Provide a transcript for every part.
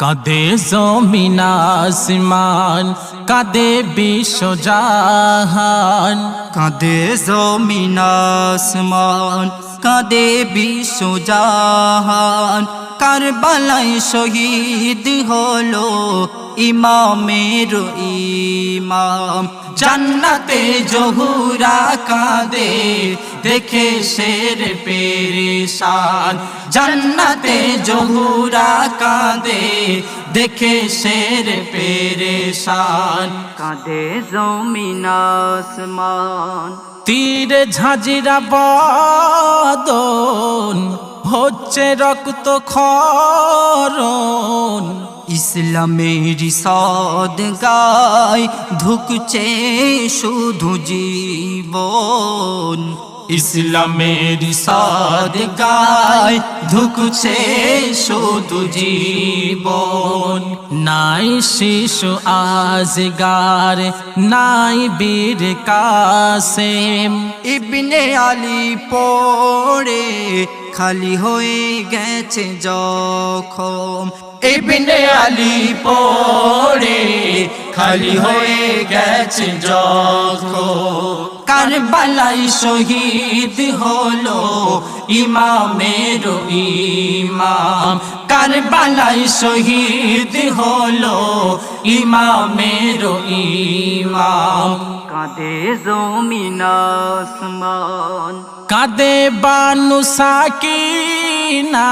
কাঁদে জমিন আসমান কাঁদে বিশ্বজাহান কাদে জমিন আসমান কাঁদে বিশ্বজাহান কারবালাই শহীদ হলো ইমামের ইমাম। জান্নাতে জহুরা কাঁদে দেখে শের পেরেশান। জান্নাতে জহুরা কাঁদে দেখে শের পেরেশান। কাঁদে জমিন আসমান। তীরে ঝাঁঝিরা বদন হচ্ছে রক্ত খরণ। ইসলামের সদ গায় ধুকছে শুধু জীবন। ইসলামের সদ গায় ধুকছে শুধু জীবন। নাই শিশু আজগার, নাই বীর কাসেম। ইবনে আলী পড়ে খালি হয়ে গেছে যখন ইবনে আলী পড়ে খালি হয়ে গেছে যখন কারবালাই শহীদ হলো ইমামের ইমাম। কারবালাই শহীদ হলো ইমামের ইমাম। কাঁদে জমিন আসমান। কাঁদে বানু সাকিনা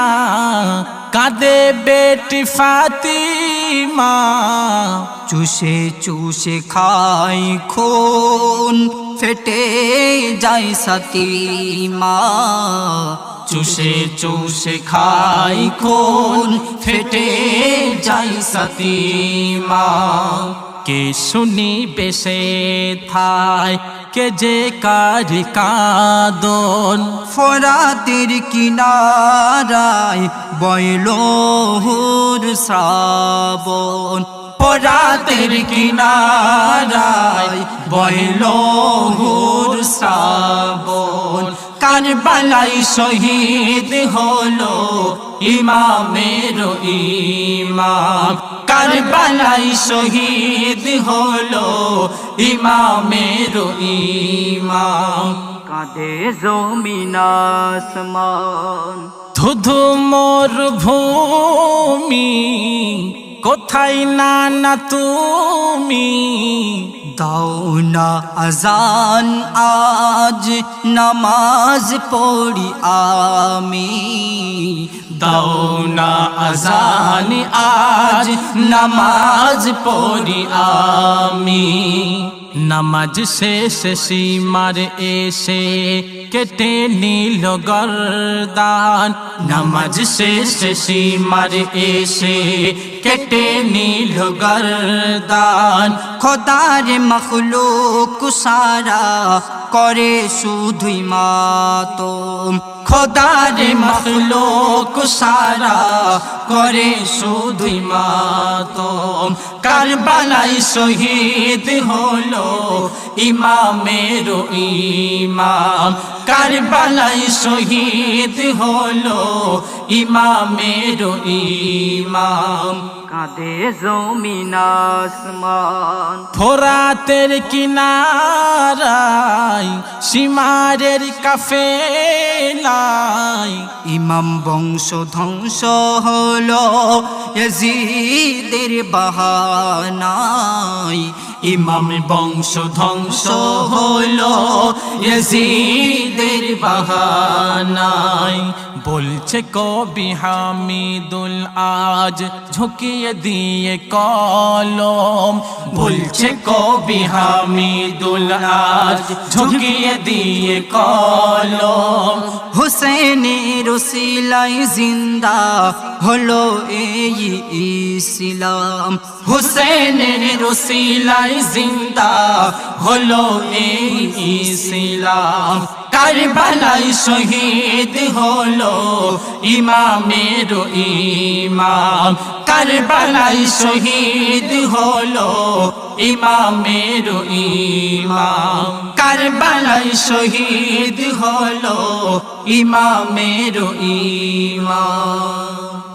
কাঁদে বেটি ফাতিমা। চুষে চুষে খাই খুন ফেটে যায় সতীমা চুষে চুষে খাই খুন, ফেটে যায় সতীমা কে শুনি বেশে থায় কে যে কার কাদন। ফরাতের কিনারায় বয়লোহুর শ্রাবণ। ফরাতের কিনারায় বয়লোহুর শ্রাবণ। কারবালাই শহীদ হলো ইমামের ইমাম। কারবালাই শহীদ হলো ইমামের ইমাম। কাঁদে জমিন আসমান। ধুধু মোর ভূমি কোথায় না না তুমি? দাও না আজান আজ নামাজ পড়ি আমি। দাও না আজান আজ নামাজ পড়ি আমি। নামাজ শেষ সীমার এসে কেটে নীল গরদান নামাজ শেষ সীমার এসে কেটে নীল গরদান খোদার মখলুক সারা করে শুধুই মাতম খোদার মখলোক সারা করে শুধুই মাতম। কারবালাই শহীদ হলো ইমামের ইমাম। কারবালাই শহীদ হলো ইমামের ইমাম। কাঁদে জমিন আসমান। ফোরাতের কিনারায় সীমারের কাফেলায়। ইমাম বংশ ধ্বংস হলো ইয়াজিদের বাহানায়। ইমাম বংশ ধ্বংস হইল ইয়াজিদের বাহানায় বলছে কবি হামিদুল আজ ঝুঁকিয়ে দিয়ে কলম। বলছে কবি হামিদুল আজ ঝুঁকিয়ে দিয়ে কলম। হুসেনের রসিলাই জিন্দা হলো এই ইসলাম। হুসেনের রসিলাই জিন্দা হলো এই ইসলাম। কারবালাই শহীদ হলো ইমামের ইমাম। কারবালাই শহীদ হলো ইমামের ইমাম। কারবালাই শহীদ হলো ইমামের ইমাম।